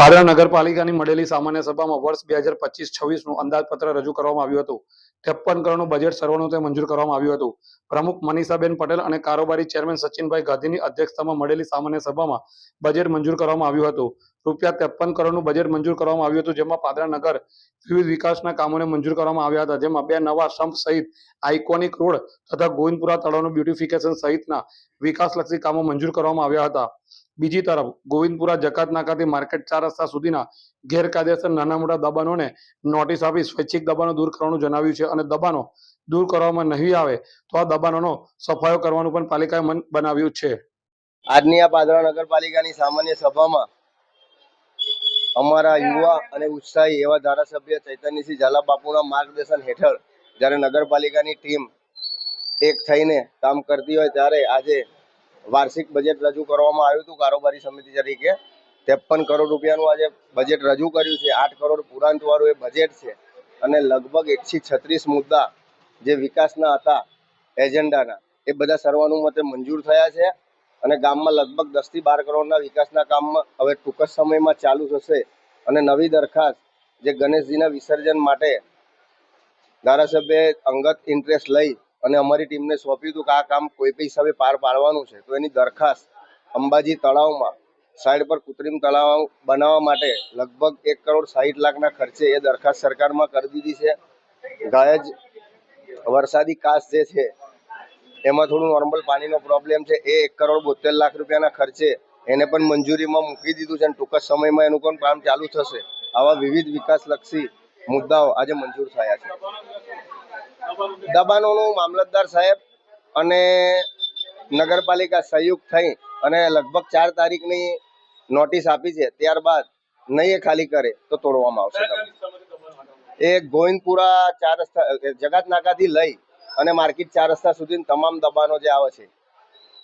પાદરા નગરપાલિકાની મળેલી સામાન્ય સભામાં વર્ષ બે હજાર પચીસ છવ્વીસનું અંદાજપત્ર રજૂ કરવામાં આવ્યું હતું. ત્રેપન કરોડનું બજેટ સર્વાનુમતે મંજૂર કરવામાં આવ્યું હતું. પ્રમુખ મનીષાબેન પટેલ અને કારોબારી ચેરમેન સચિનભાઈ ગાંધીની અધ્યક્ષતામાં મળેલી સામાન્ય સભામાં બજેટ મંજૂર કરવામાં આવ્યું હતું. રૂપિયા ત્રેપન કરોડનું બજેટ મંજૂર કરવામાં આવ્યું હતું, જેમાં પાદરા નગર વિવિધ વિકાસના કામોને મંજૂર કરવામાં આવ્યા હતા, જેમાં બે નવા સંપ સહિત આઇકોનિક રોડ તથા ગોવિંદપુરા તળાવનું બ્યુટિફિકેશન સહિતના વિકાસલક્ષી કામો મંજૂર કરવામાં આવ્યા હતા. બીજી તરફ, ગોવિંદપુરા જકાત નાકાથી માર્કેટ ચાર રસ્તા સુધીના ગેરકાયદેસર નાના મોટા દબાણોને નોટિસ આપી સ્વૈચ્છિક દબાણો દૂર કરવાનું જણાવ્યું છે અને દબાણો દૂર કરવામાં નહીં આવે તો આ દબાણોનો સફાયો કરવાનું પણ પાલિકાએ મન બનાવ્યું છે. આજની આ પાદરા નગરપાલિકાની સામાન્ય સભામાં અમારા યુવા અને ઉત્સાહી એવા ધારાસભ્ય ચૈતન્યસિંહ ઝાલા બાપુના માર્ગદર્શન હેઠળ જ્યારે નગરપાલિકાની ટીમ એક થઈને કામ કરતી હોય ત્યારે આજે વાર્ષિક બજેટ રજૂ કરવામાં આવ્યું હતું કારોબારી સમિતિ તરીકે. ત્રેપન કરોડ રૂપિયાનું આજે બજેટ રજૂ કર્યું છે. આઠ કરોડ પુરાંતવાળું એ બજેટ છે. અને લગભગ એકથી છત્રીસ મુદ્દા જે વિકાસના હતા એજન્ડાના એ બધા સર્વાનુમતે મંજૂર થયા છે. અને ગામમાં લગભગ દસથી બાર કરોડના વિકાસના કામમાં હવે ટૂંક જ સમયમાં ચાલુ થશે. અને નવી દરખાસ્ત જે ગણેશજીના વિસર્જન માટે ધારાસભ્યએ અંગત ઇન્ટરેસ્ટ લઈ અને અમારી ટીમને સોંપ્યું હતું કે આ કામ કોઈ પણ હિસાબે પાર પાડવાનું છે, તો એની દરખાસ્ત અંબાજી તળાવમાં સાઈડ પર કૃત્રિમ તળાવ બનાવવા માટે લગભગ એક કરોડ સાહીઠ લાખના ખર્ચે એ દરખાસ્ત સરકારમાં કરી દીધી છે. ગાયજ વરસાદી કાસ જે છે એમાં થોડું નોર્મલ પાણીનો પ્રોબ્લેમ છે. એ એક કરોડ બોતેર લાખ રૂપિયાના ખર્ચે એને પણ મંજૂરીમાં મૂકી દીધું છે અને ટૂંક સમયમાં એનું પણ કામ ચાલુ થશે. આવા વિવિધ વિકાસલક્ષી મુદ્દાઓ આજે મંજૂર થયા છે. દબાણોનું મામલતદાર સાહેબ અને નગરપાલિકા સંયુક્ત થઈ અને લગભગ ચાર તારીખની નોટિસ આપી છે. ત્યારબાદ નહીં એ ખાલી કરે તો તોડવામાં આવશે એ ગોવિંદપુરા ચાર જગાત નાકાથી લઈ અને માર્કેટ ચાર રસ્તા સુધી તમામ દબાણો જે આવે છે